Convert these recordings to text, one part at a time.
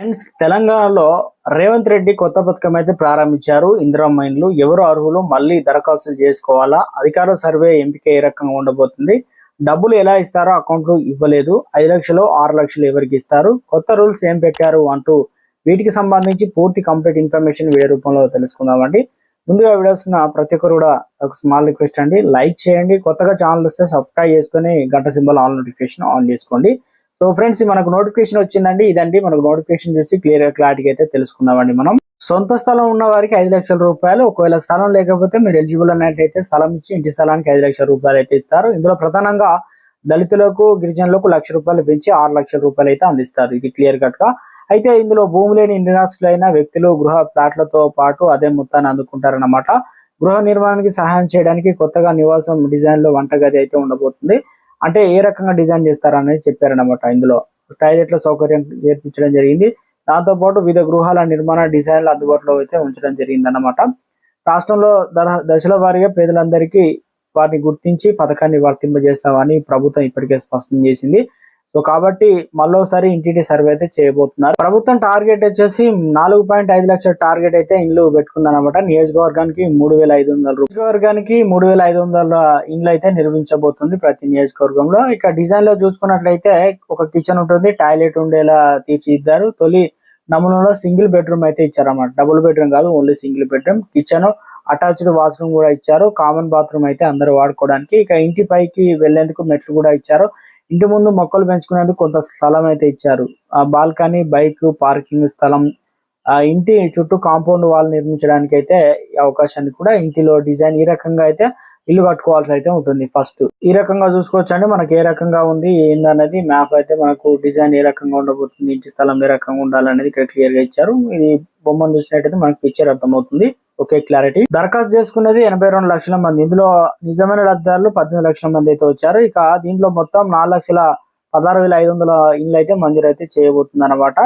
Friends తెలంగాణలో రేవంత్ రెడ్డి కొత్త పథకం అయితే ప్రారంభించారు. ఇందిరా మైన్లు ఎవరు అర్హులు? మళ్ళీ దరఖాస్తులు చేసుకోవాలా? అధికార సర్వే ఎంపిక ఏ రకంగా ఉండబోతుంది? డబ్బులు ఎలా ఇస్తారో అకౌంట్లు ఇవ్వలేదు. ఐదు లక్షలు ఆరు లక్షలు ఎవరికి ఇస్తారు? కొత్త రూల్స్ ఏం పెట్టారు అంటూ వీటికి సంబంధించి పూర్తి కంప్లీట్ ఇన్ఫర్మేషన్ వీడియో రూపంలో తెలుసుకుందామండి. ముందుగా వీడియోస్ ప్రతి ఒక్కరు కూడా ఒక స్మాల్ రిక్వెస్ట్ అండి. లైక్ చేయండి. కొత్తగా ఛానల్ వస్తే సబ్స్క్రైబ్ చేసుకొని గంట సింబల్ ఆన్ నోటిఫికేషన్ ఆన్ చేసుకోండి. సో ఫ్రెండ్స్ మనకు నోటిఫికేషన్ వచ్చిందండి. ఇదండి. మనకు నోటిఫికేషన్ చూసి క్లియర్ క్లారిటీ అయితే తెలుసుకుందామండి మనం. సొంత స్థలం ఉన్న వారికి ఐదు లక్షల రూపాయలు ఒకవేళ స్థలం లేకపోతే మీరు ఎలిజిబుల్ అన్నట్లయితే స్థలం ఇచ్చి ఇంటి స్థలానికి ఐదు లక్షల రూపాయలు అయితే ఇస్తారు. ఇందులో ప్రధానంగా దళితులకు గిరిజనులకు లక్ష రూపాయలు పెంచి ఆరు లక్షల రూపాయలు అయితే అందిస్తారు. ఇది క్లియర్ కట్గా. అయితే ఇందులో భూమి లేని నిరాశులైన వ్యక్తులు గృహ ప్లాట్లతో పాటు అదే మొత్తాన్ని అందుకుంటారన్నమాట. గృహ నిర్మాణానికి సహాయం చేయడానికి కొత్తగా నివాసం డిజైన్లో వంటగది అయితే ఉండబోతుంది. అంటే ఏ రకంగా డిజైన్ చేస్తారనేది చెప్పారనమాట ఇందులో. టాయిలెట్ల సౌకర్యం చేర్పించడం జరిగింది. దాంతో పాటు వివిధ గృహాల నిర్మాణ డిజైన్లు అందుబాటులో అయితే ఉంచడం జరిగిందన్నమాట. రాష్ట్రంలో దశల వారీగా పేదలందరికీ వారిని గుర్తించి పథకాన్ని వర్తింపజేస్తామని ప్రభుత్వం ఇప్పటికే స్పష్టం చేసింది. సో కాబట్టి మళ్ళోసారి ఇంటి సర్వే అయితే చేయబోతున్నారు. ప్రభుత్వం టార్గెట్ వచ్చేసి నాలుగు పాయింట్ ఐదు లక్షల టార్గెట్ అయితే ఇండ్లు పెట్టుకుందన్నమాట. నియోజకవర్గానికి మూడు వేల ఐదు వందల నియోజకవర్గానికి మూడు వేల ఐదు వందల ఇండ్లు అయితే నిర్మించబోతుంది ప్రతి నియోజకవర్గంలో. ఇక డిజైన్లో చూసుకున్నట్లయితే ఒక కిచెన్ ఉంటుంది టాయిలెట్ ఉండేలా తీర్చిదిద్దారు. తొలి నమూనాలో సింగిల్ బెడ్రూమ్ అయితే ఇచ్చారన్నమాట. డబుల్ బెడ్రూమ్ కాదు only single bedroom kitchen attached washroom కూడా ఇచ్చారు. కామన్ బాత్రూమ్ అయితే అందరూ వాడుకోవడానికి. ఇక ఇంటి పైకి వెళ్ళేందుకు మెట్లు కూడా ఇచ్చారు. ఇంటి ముందు మొక్కలు పెంచుకునేందుకు కొంత స్థలం అయితే ఇచ్చారు. ఆ బాల్కనీ బైక్ పార్కింగ్ స్థలం ఆ ఇంటి చుట్టూ కాంపౌండ్ వాల్ నిర్మించడానికి అయితే అవకాశాన్ని కూడా ఇంటిలో డిజైన్ ఈ రకంగా అయితే ఇల్లు కట్టుకోవాల్సి అయితే ఉంటుంది ఫస్ట్ ఈ రకంగా చూసుకోవచ్చు అండి మనకి ఏ రకంగా ఉంది ఏందనేది మ్యాప్ అయితే మనకు డిజైన్ ఏ రకంగా ఉండబోతుంది ఇంటి స్థలం ఏ రకంగా ఉండాలనేది ఇక్కడ క్లియర్గా ఇచ్చారు. ఇది బొమ్మను చూసినట్టయితే మనకి పిక్చర్ అర్థమవుతుంది. ఓకే క్లారిటీ దరఖాస్తు చేసుకున్నది ఎనభై రెండు లక్షల మంది. ఇందులో నిజమైన లబ్ధిదారులు పద్దెనిమిది లక్షల మంది అయితే వచ్చారు. ఇక దీంట్లో మొత్తం నాలుగు లక్షల పదహారు వేల ఐదు వందల ఇండ్లు అయితే మంజూరు అయితే చేయబోతుంది అనమాట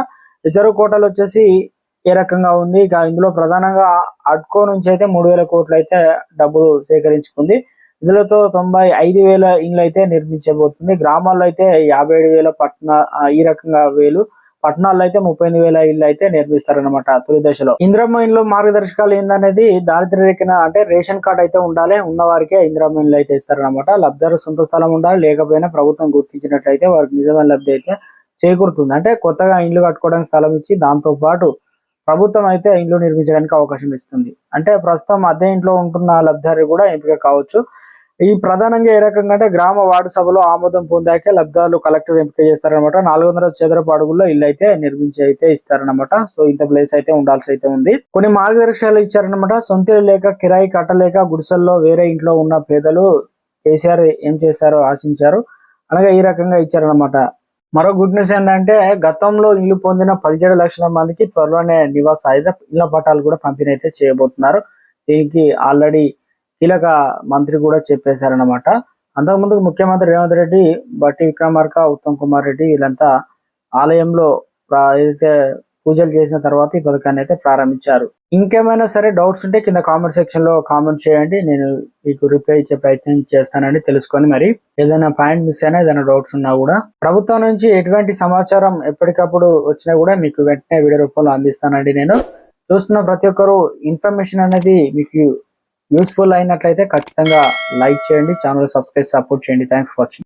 రిజర్వ్ కోటలు వచ్చేసి ఏ రకంగా ఉంది? ఇక ఇందులో ప్రధానంగా అడ్కో నుంచి అయితే మూడు వేల కోట్లు అయితే డబ్బులు సేకరించుకుంది. ఇందులోతో తొంభై ఐదు వేల ఇండ్లు అయితే నిర్మించబోతుంది. గ్రామాల్లో అయితే యాభై ఏడు వేల పట్న ఈ రకంగా వేలు. పట్టణాల్లో అయితే ముప్పై ఎనిమిది వేల ఇల్లు అయితే నిర్మిస్తారనమాట తొలి దశలో. ఇందిరమ్మ ఇండ్లు మార్గదర్శకాలు ఏందనేది దారిద్ర్య రేఖన అంటే రేషన్ కార్డ్ అయితే ఉండాలి. ఉన్న వారికే ఇందిరమ్మ ఇండ్లు అయితే ఇస్తారనమాట లబ్ధారు సొంత స్థలం ఉండాలి. లేకపోయినా ప్రభుత్వం గుర్తించినట్లయితే వారికి నిజమైన లబ్ధి అయితే చేకూరుతుంది. అంటే కొత్తగా ఇండ్లు కట్టుకోవడానికి స్థలం ఇచ్చి దాంతో పాటు ప్రభుత్వం అయితే ఇండ్లు నిర్మించడానికి అవకాశం ఇస్తుంది. అంటే ప్రస్తుతం అదే ఇంట్లో ఉంటున్న లబ్ధారి కూడా ఎంపిక కావచ్చు. ఈ ప్రధానంగా ఏ రకంగా అంటే గ్రామ వార్డు సభలో ఆమోదం పొందాకే లబ్ధాలు కలెక్టర్ ఎంపిక చేస్తారనమాట నాలుగు వందల చదరపు అడుగుల్లో ఇల్లు అయితే నిర్మించి అయితే ఇస్తారనమాట సో ఇంత ప్లేస్ అయితే ఉండాల్సి అయితే ఉంది. కొన్ని మార్గదర్శకాలు ఇచ్చారనమాట సొంత లేక కిరాయి కట్టలేక గుడిసెల్లో వేరే ఇంట్లో ఉన్న పేదలు కేసీఆర్ ఏం చేశారో ఆశించారు. అలాగే ఈ రకంగా ఇచ్చారనమాట మరో గుడ్ న్యూస్ ఏంటంటే గతంలో ఇల్లు పొందిన పదిహేడు లక్షల మందికి త్వరలోనే నివాస ఆయుధ ఇళ్ళ పట్టాలు కూడా పంపిణీ అయితే చేయబోతున్నారు. దీనికి ఆల్రెడీ కీలక మంత్రి కూడా చెప్పేశారనమాట అంతకుముందు ముఖ్యమంత్రి రేవంత్ రెడ్డి బట్టి విక్రమార్క ఉత్తమ్ కుమార్ రెడ్డి వీళ్ళంతా ఆలయంలో ఏదైతే పూజలు చేసిన తర్వాత ఈ పథకాన్ని అయితే ప్రారంభించారు. ఇంకేమైనా సరే డౌట్స్ ఉంటే కింద కామెంట్ సెక్షన్లో కామెంట్ చేయండి. నేను మీకు రిప్లై ఇచ్చే ప్రయత్నం చేస్తానండి తెలుసుకొని మరి ఏదైనా పాయింట్ మిస్ అయినా ఏదైనా డౌట్స్ ఉన్నా కూడా ప్రభుత్వం నుంచి ఎటువంటి సమాచారం ఎప్పటికప్పుడు వచ్చినా కూడా మీకు వెంటనే వీడియో రూపంలో అందిస్తానండి నేను. చూస్తున్న ప్రతి ఒక్కరు ఇన్ఫర్మేషన్ అనేది మీకు యూస్ఫుల్ అయినట్లయితే ఖచ్చితంగా లైక్ చేయండి. ఛానల్ సబ్స్క్రైబ్ సపోర్ట్ చేయండి. Thanks for watching